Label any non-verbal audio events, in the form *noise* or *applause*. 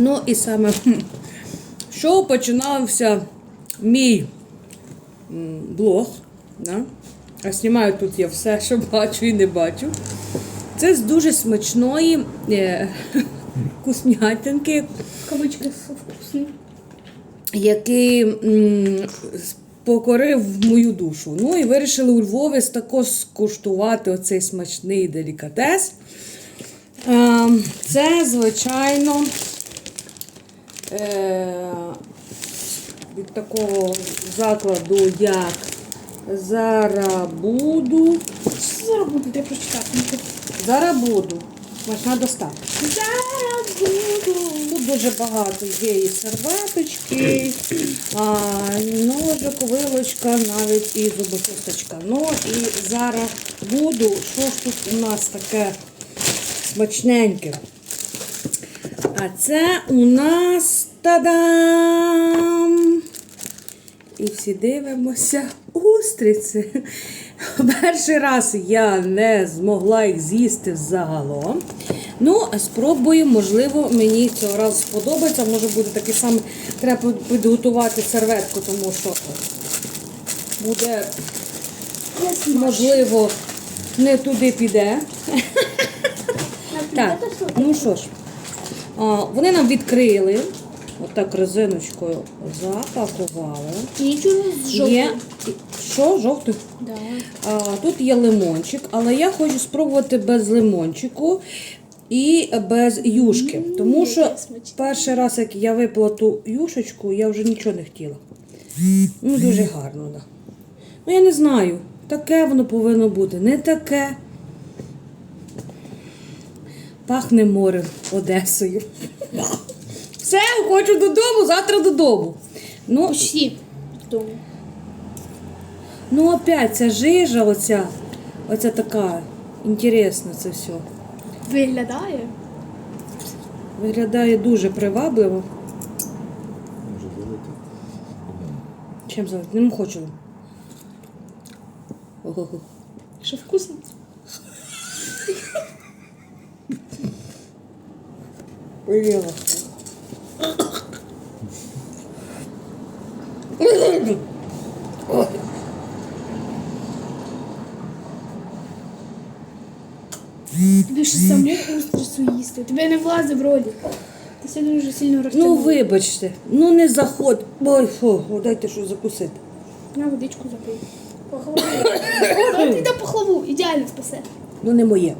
Ну і саме що починався мій блог. Да? А знімаю тут я все, що бачу і не бачу. Це з дуже смачної е, *laughs* вкуснятинки, Кавички вкусні. який м, покорив мою душу. Ну і вирішили у Львові також скуштувати оцей смачний делікатес. Е, Це, звичайно, від такого закладу, як Зарабуду. Що зараз буде? Де прочитати? Ну. Зарабуду. Смачна доставка. Зараз буду. Тут дуже багато є і серветочки, а, ножик, вилочка, навіть і зубочисточка. Ну і зараз буду, що ж тут у нас таке смачненьке. А це у нас та-дам! І всі дивимося устриці. Перший раз я не змогла їх з'їсти загалом. Ну, спробую, можливо, мені цього разу сподобається. Може буде такий самий. Треба підготувати серветку, тому що буде, можливо, не туди піде. *laughs* Так, ну що ж, вони нам відкрили, отак резиночкою запакували. Є що, жовтий? Да. А, тут є лимончик, але я хочу спробувати без лимончику і без юшки. Тому що перший раз, як я випила ту юшечку, я вже нічого не хотіла. Ну, дуже гарно, так. Да. Ну, я не знаю, таке воно повинно бути, не таке. Пахне морем Одесою. Все, хочу додому, завтра додому. Ну, Всі вдома. Ну, опять ця жижа, оця, оця така інтересна це все. Виглядає. Виглядає дуже привабливо. Може залити? Чим залити? Не хочу. Що вкусно? Поїла. Тобі ж саму устрицю їсти. Тебе не влазить в ролик. Ти сьогодні дуже сильно Ну, вибачте, ну не заходь. Ой, фу, дайте щось закусити. На водичку запий. Пахлаву. О, ти на пахлаву. Ідеально спасе. Ну, не моє.